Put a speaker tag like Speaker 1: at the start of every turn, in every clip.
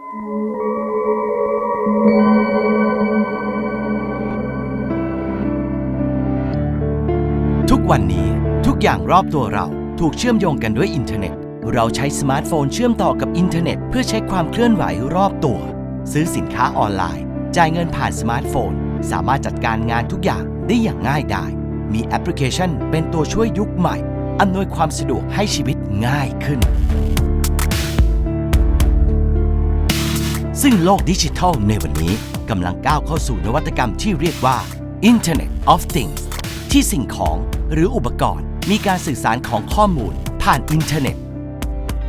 Speaker 1: ทุกวันนี้ทุกอย่างรอบตัวเราถูกเชื่อมโยงกันด้วยอินเทอร์เน็ต เราใช้สมาร์ทโฟนเชื่อมต่อกับอินเทอร์เน็ต เพื่อเช็คความเคลื่อนไหวรอบตัว ซื้อสินค้าออนไลน์ จ่ายเงินผ่านสมาร์ทโฟน สามารถจัดการงานทุกอย่างได้อย่างง่ายดาย มีแอปพลิเคชันเป็นตัวช่วยยุคใหม่อำนวยความสะดวกให้ชีวิตง่ายขึ้น ซึ่งโลกดิจิทัลในวันนี้กำลังก้าวเข้าสู่นวัตกรรมที่เรียกว่า Internet of Things ที่สิ่งของหรืออุปกรณ์มีการสื่อสารของข้อมูลผ่านอินเทอร์เน็ต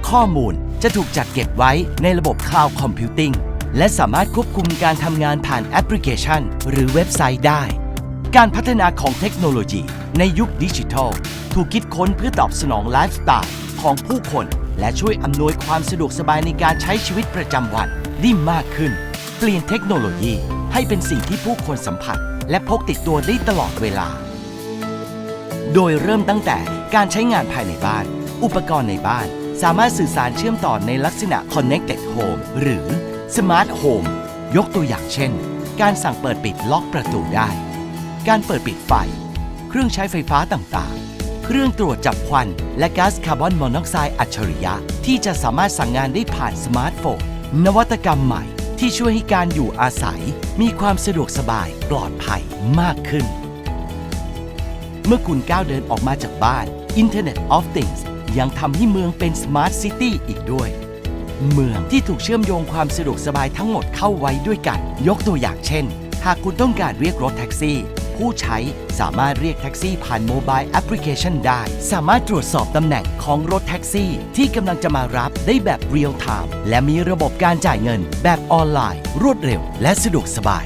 Speaker 1: ข้อมูลจะถูกจัดเก็บไว้ในระบบ Cloud Computing และสามารถควบคุมการทำงานผ่านแอปพลิเคชัน หรือเว็บไซต์ได้ การพัฒนาของเทคโนโลยีในยุคดิจิทัล ถูกคิดค้นเพื่อตอบสนองไลฟ์สไตล์ของผู้คน และช่วยอำนวยความสะดวกสบายในการใช้ชีวิตประจำวัน ได้มากขึ้น เปลี่ยนเทคโนโลยีให้เป็นสิ่งที่ผู้คนสัมผัส และพกติดตัวได้ตลอดเวลา โดยเริ่มตั้งแต่การใช้งานภายในบ้าน อุปกรณ์ในบ้าน สามารถสื่อสารเชื่อมต่อในลักษณะ Connected Home หรือ Smart Home ยกตัวอย่างเช่น การสั่งเปิดปิดล็อกประตูได้ การเปิดปิดไฟ เครื่องใช้ไฟฟ้าต่างๆ เครื่องตรวจจับควัน และก๊าซคาร์บอนมอนอกไซด์อัจฉริยะ ที่จะสามารถสั่งงานได้ผ่านสมาร์ทโฟน นวัตกรรมใหม่ที่ช่วยให้การอยู่อาศัย มีความสะดวกสบายปลอดภัยมากขึ้น เมื่อคุณก้าวเดินออกมาจากบ้าน Internet of Things ยังทำให้เมืองเป็น Smart City อีกด้วย เมืองที่ถูกเชื่อมโยงความสะดวกสบายทั้งหมดเข้าไว้ด้วยกัน ยกตัวอย่างเช่น หากคุณต้องการเรียกรถแท็กซี่ ผู้ใช้ สามารถเรียกแท็กซี่ผ่านโมบายแอปพลิเคชันได้ สามารถตรวจสอบตำแหน่งของรถแท็กซี่ ที่กำลังจะมารับได้แบบเรียลไทม์และมีระบบการจ่ายเงิน แบบออนไลน์ รวดเร็ว และสะดวกสบาย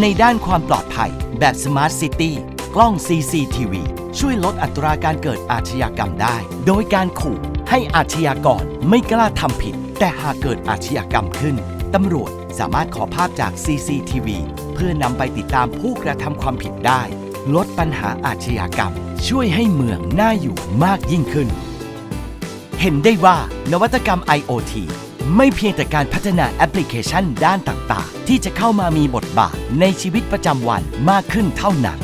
Speaker 1: ในด้านความปลอดภัย แบบ Smart City กล้อง CCTV ช่วยลดอัตราการเกิดอาชญากรรมได้ โดยการขู่ให้อาชญากรไม่กล้าทำผิด แต่หากเกิดอาชญากรรมขึ้นตำรวจสามารถขอภาพจาก CCTV พื่อนำไปติดตามผู้กระทำความผิดได้ ลดปัญหาอาชญากรรม ช่วยให้เมืองน่าอยู่มากยิ่งขึ้น เห็นได้ว่านวัตกรรม IoT ไม่เพียงแต่การพัฒนาแอปพลิเคชันด้านต่างๆ ที่จะเข้ามามีบทบาทในชีวิตประจำวันมากขึ้นเท่านั้น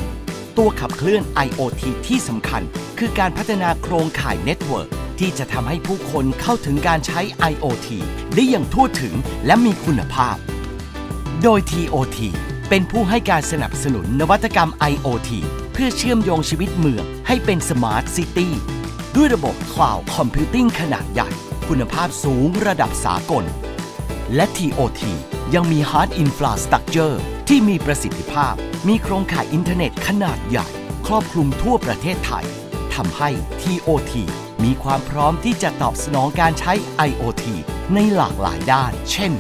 Speaker 1: ตัวขับเคลื่อน IoT ที่สำคัญ คือการพัฒนาโครงข่ายเน็ตเวิร์กที่จะทำให้ผู้คนเข้าถึงการใช้ IoT ได้อย่างทั่วถึงและมีคุณภาพ โดย TOT เป็นผู้ให้การสนับสนุนนวัตกรรม IoT เพื่อเชื่อมโยงชีวิตเมืองให้เป็น Smart City ด้วยระบบ Cloud Computing ขนาดใหญ่ คุณภาพสูงระดับสากล และ TOT ยังมี Hard Infrastructure ที่มีประสิทธิภาพ มีโครงข่ายอินเทอร์เน็ตขนาดใหญ่ ครอบคลุมทั่วประเทศไทยทำให้ TOT มีความพร้อมที่จะตอบสนองการใช้ IoT ในหลากหลายด้าน เช่น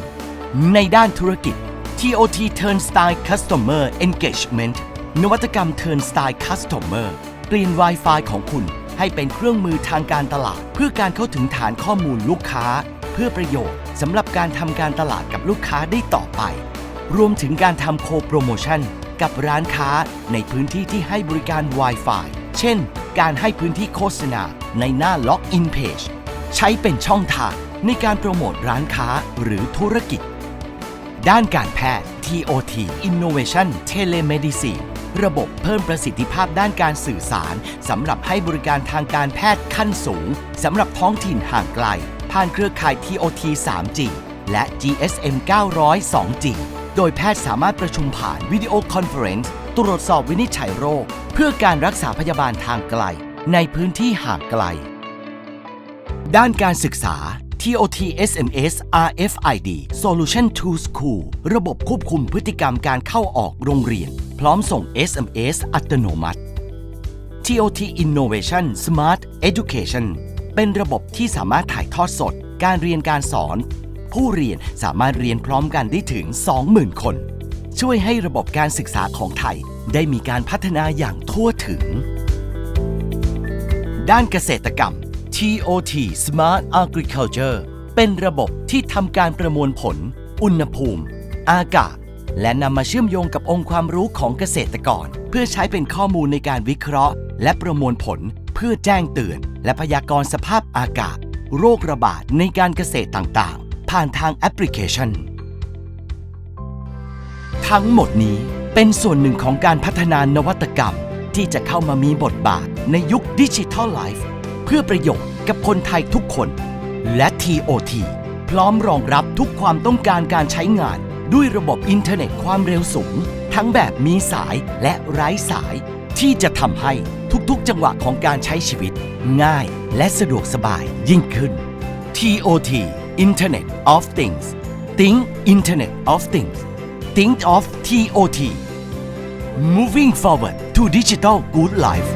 Speaker 1: ในด้านธุรกิจ TOT Turnstile Customer Engagement นวัตกรรม Turnstile Customer เปลี่ยน Wi-Fi ของคุณให้เป็นเครื่องมือทางการตลาด เพื่อการเข้าถึงฐานข้อมูลลูกค้า เพื่อประโยชน์สำหรับการทำการตลาดกับลูกค้าได้ต่อไป รวมถึงการทำโคโปรโมชั่นกับร้านค้าในพื้นที่ที่ให้บริการ Wi-Fi เช่น การให้พื้นที่โฆษณาในหน้า Login Page ใช้เป็นช่องทางในการโปรโมทร้านค้าหรือธุรกิจ ด้านการแพทย์ TOT Innovation Telemedicine ระบบเพิ่มประสิทธิภาพด้านการสื่อสารสำหรับให้บริการทางการแพทย์ขั้นสูงสำหรับท้องถิ่นห่างไกล ผ่านเครือข่าย TOT 3G และ GSM 900 2G โดยแพทย์สามารถประชุมผ่านวิดีโอคอนเฟอเรนซ์ตรวจสอบวินิจฉัยโรค เพื่อการรักษาพยาบาลทางไกล ในพื้นที่ห่างไกล ด้านการศึกษา TOT SMS RFID Solution to School ระบบควบคุมพฤติกรรมการเข้าออกโรงเรียน พร้อมส่ง SMS อัตโนมัติ TOT Innovation Smart Education เป็นระบบที่สามารถถ่ายทอดสด การเรียนการสอน ผู้เรียนสามารถเรียนพร้อมกันได้ถึง 20,000 คน ช่วยให้ระบบการศึกษาของไทย ได้มีการพัฒนาอย่างทั่วถึง ด้านเกษตรกรรม TOT Smart Agriculture เป็นระบบที่ทำการประมวลผล อุณหภูมิ อากาศ และนำมาเชื่อมโยงกับองค์ความรู้ของเกษตรกร เพื่อใช้เป็นข้อมูลในการวิเคราะห์ และประมวลผล เพื่อแจ้งเตือน และพยากรณ์สภาพอากาศ โรคระบาดในการเกษตรต่างๆ ผ่านทางแอปพลิเคชัน ทั้งหมดนี้เป็นส่วนหนึ่งของการพัฒนานวัตกรรม ที่จะเข้ามามีบทบาทในยุคดิจิทัลไลฟ์ เพื่อประโยชน์กับคนไทยทุกคน และ TOT พร้อมรองรับทุกความต้องการการใช้งาน ด้วยระบบอินเทอร์เน็ตความเร็วสูง ทั้งแบบมีสายและไร้สาย ที่จะทำให้ทุกๆ จังหวะของการใช้ชีวิต ง่ายและสะดวกสบายยิ่งขึ้น TOT Internet of Things Think Internet of Things Think of TOT Moving forward to digital good life